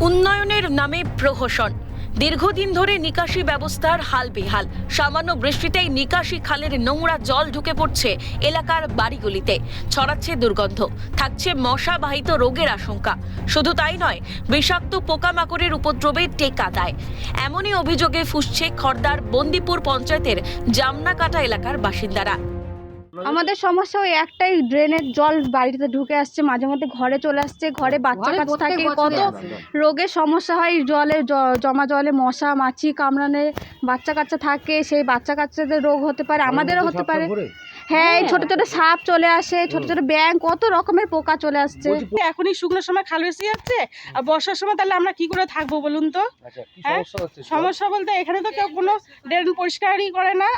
উন্নয়নের নামে প্রহসন। দীর্ঘদিন ধরে নিকাশি ব্যবস্থার হাল বেহাল। সামান্য বৃষ্টিতেই নিকাশি খালের নোংরা জল ঢুকে পড়ছে এলাকার বাড়িগুলিতে। ছড়াচ্ছে দুর্গন্ধ। থাকছে মশাবাহিত রোগের আশঙ্কা। শুধু তাই নয়, বিষাক্ত পোকামাকড়ের উপদ্রবে টেকা দেয়। এমনই অভিযোগে ফুসছে খর্দার বন্দিপুর পঞ্চায়েতের জামনাকাটা এলাকার বাসিন্দারা। আমাদের সমস্যা ওই একটাই ড্রেনের জল বাড়িতে ঢুকে আসছে মাঝে মধ্যে ঘরে চলে আসছে ঘরে বাচ্চা কাচ্চা থাকে কত রোগের সমস্যা হয় জলে জমা জলে মশা মাছি কামড়ানে বাচ্চা কাচ্চা থাকে সেই বাচ্চা কাচ্চাদের রোগ হতে পারে আমাদেরও হতে পারে। হ্যাঁ এই ছোট ছোট সাপ চলে আসে ছোট ছোট ব্যাং কত রকমের পোকা চলে আসছে। এখনই শুকনো সময় খাল বেশি যাচ্ছে আর বর্ষার সময় তাহলে আমরা কি করে থাকব বলুন তো? হ্যাঁ? সমস্যা বলতে এখানে তো কেউ কোনো ড্রেন পরিষ্কারই করে না।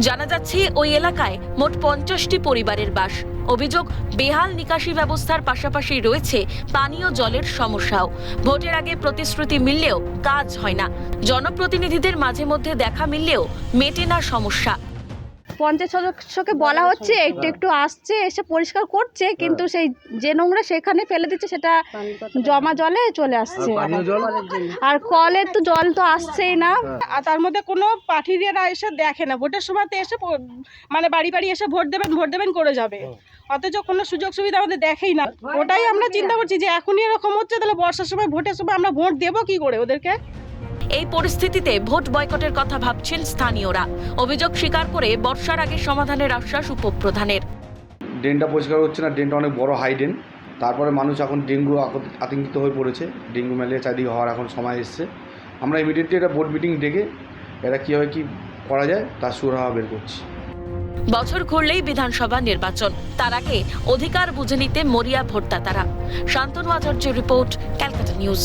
জানা যাচ্ছে, ওই এলাকায় মোট পঞ্চাশটি পরিবারের বাস। অভিযোগ, বেহাল নিকাশি ব্যবস্থার পাশাপাশি রয়েছে পানীয় জলের সমস্যাও। ভোটের আগে প্রতিশ্রুতি মিললেও কাজ হয় না। জনপ্রতিনিধিদের মাঝে মধ্যে দেখা মিললেও মেটে না সমস্যা। পঞ্চায়েত সদস্যকে বলা হচ্ছে একটু একটু আসছে এসে পরিষ্কার করছে কিন্তু সেই যে নোংরা সেখানে ফেলে দিচ্ছে সেটা জমা জলে চলে আসছে। আর কলের তো জল তো আসছেই না। আর তার মধ্যে কোনো পাঠিরিয়ারা এসে দেখে না। ভোটের সময় তো এসে মানে বাড়ি বাড়ি এসে ভোট দেবেন ভোট দেবেন করে যাবে। অথচ কোনো সুযোগ সুবিধা আমাদের দেখেই না। ওটাই আমরা চিন্তা করছি যে এখনই এরকম হচ্ছে তাহলে বর্ষার সময় ভোটের সময় আমরা ভোট দেবো কি করে ওদেরকে? এই পরিস্থিতিতে ভোট বয়কটের কথা ভাবছেন স্থানীয়রা। অভিযোগ স্বীকার করে বর্ষার আগে সমাধানের আশ্বাস উপপ্রধানের। ড্রেনটা পরিষ্কার হচ্ছে না ড্রেনটা অনেক বড় হাই ড্রেন তারপরে মানুষ এখন ডেঙ্গু আতঙ্কিত হয়ে পড়েছে। ডেঙ্গু ম্যালেরিয়া চারিদিকে হওয়ার এখন সময় এসছে। আমরা ইমিডিয়েটলি এটা বোর্ড মিটিং ডেকে এটা কীভাবে কী করা যায় তার সুরাহা বের করছি। বছর ঘুরলেই বিধানসভা নির্বাচন। তার আগে অধিকার বুঝে নিতে মরিয়া ভোটদাতারা। শান্তনু আচার্যের রিপোর্ট ক্যালকাটা নিউজ।